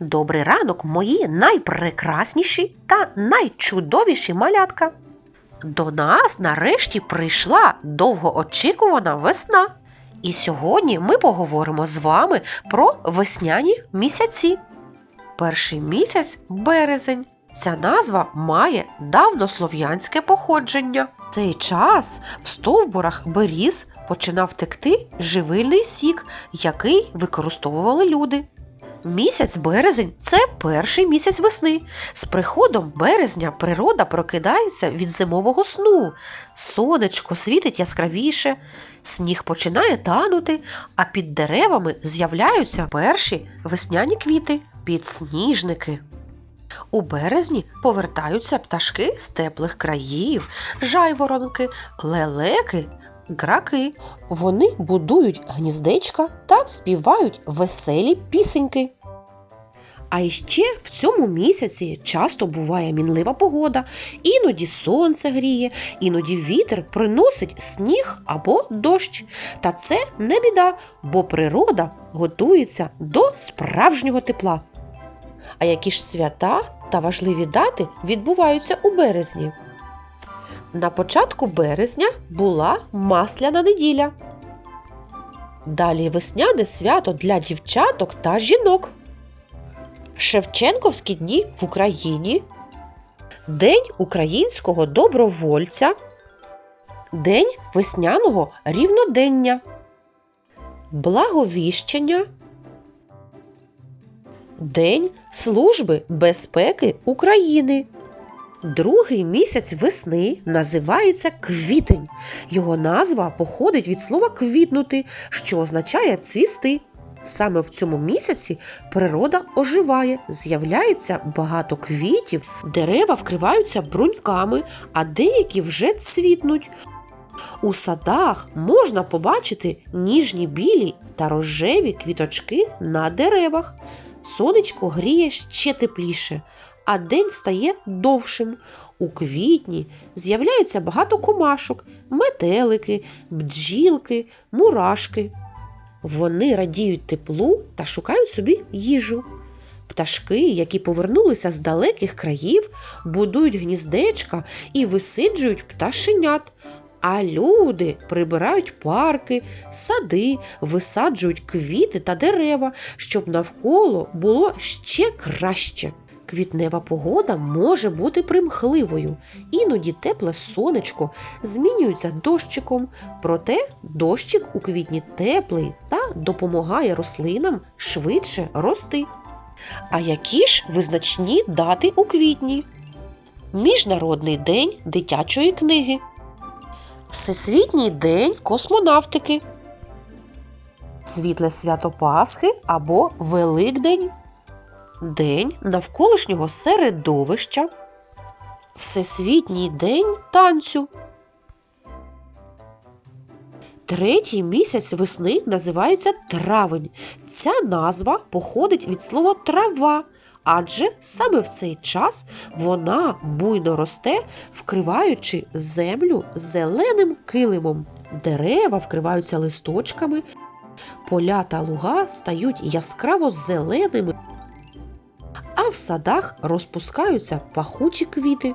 Добрий ранок, мої найпрекрасніші та найчудовіші малятка. До нас нарешті прийшла довгоочікувана весна. І сьогодні ми поговоримо з вами про весняні місяці. Перший місяць березень. Ця назва має давнослов'янське походження. В цей час в стовбурах беріз починав текти живильний сік, який використовували люди. Місяць березень це перший місяць весни. З приходом березня природа прокидається від зимового сну. Сонечко світить яскравіше, сніг починає танути, а під деревами з'являються перші весняні квіти підсніжники. У березні повертаються пташки з теплих країв, жайворонки, лелеки, граки. Вони будують гніздечка та співають веселі пісеньки. А іще в цьому місяці часто буває мінлива погода, іноді сонце гріє, іноді вітер приносить сніг або дощ. Та це не біда, бо природа готується до справжнього тепла. А які ж свята та важливі дати відбуваються у березні? На початку березня була масляна неділя. Далі весняне свято для дівчаток та жінок. Шевченковські дні в Україні, День українського добровольця, День весняного рівнодення, Благовіщення, День Служби безпеки України. Другий місяць весни називається квітень. Його назва походить від слова квітнути, що означає цвісти. Саме в цьому місяці природа оживає, з'являється багато квітів, дерева вкриваються бруньками, а деякі вже цвітнуть. У садах можна побачити ніжні білі та рожеві квіточки на деревах. Сонечко гріє ще тепліше, а день стає довшим. У квітні з'являється багато комашок, метелики, бджілки, мурашки. Вони радіють теплу та шукають собі їжу. Пташки, які повернулися з далеких країв, будують гніздечка і висиджують пташенят. А люди прибирають парки, сади, висаджують квіти та дерева, щоб навколо було ще краще. Квітнева погода може бути примхливою, іноді тепле сонечко змінюється дощиком, проте дощик у квітні теплий та допомагає рослинам швидше рости. А які ж визначні дати у квітні? Міжнародний день дитячої книги. Всесвітній день космонавтики. Світле свято Пасхи або Великдень. День навколишнього середовища. Всесвітній день танцю. Третій місяць весни називається травень. Ця назва походить від слова трава, адже саме в цей час вона буйно росте, вкриваючи землю зеленим килимом. Дерева вкриваються листочками, поля та луга стають яскраво зеленими, в садах розпускаються пахучі квіти.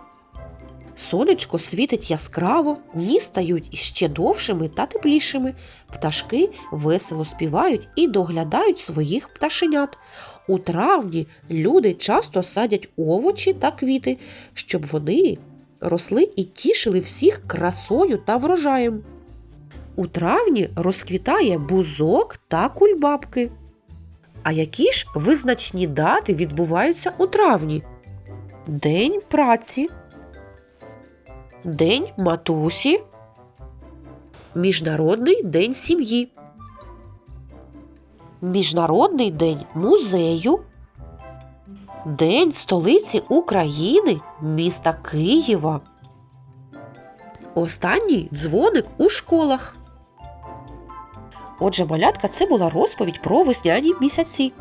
Сонечко світить яскраво, дні стають іще довшими та теплішими. Пташки весело співають і доглядають своїх пташенят. У травні люди часто садять овочі та квіти, щоб вони росли і тішили всіх красою та врожаєм. У травні розквітає бузок та кульбабки. А які ж визначні дати відбуваються у травні? День праці. День матусі, Міжнародний день сім'ї, Міжнародний день музею, День столиці України, міста Києва. Останній дзвоник у школах. Отже, малятка, це була розповідь про весняні місяці.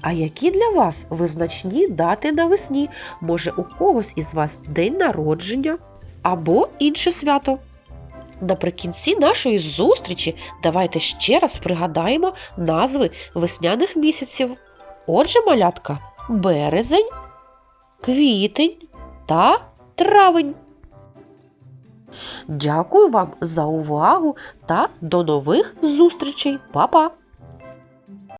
А які для вас визначні дати навесні? Може, у когось із вас день народження? або інше свято. Наприкінці нашої зустрічі давайте ще раз пригадаємо назви весняних місяців. Отже, малятка, березень, квітень та травень. Дякую вам за увагу та до нових зустрічей. Па-па!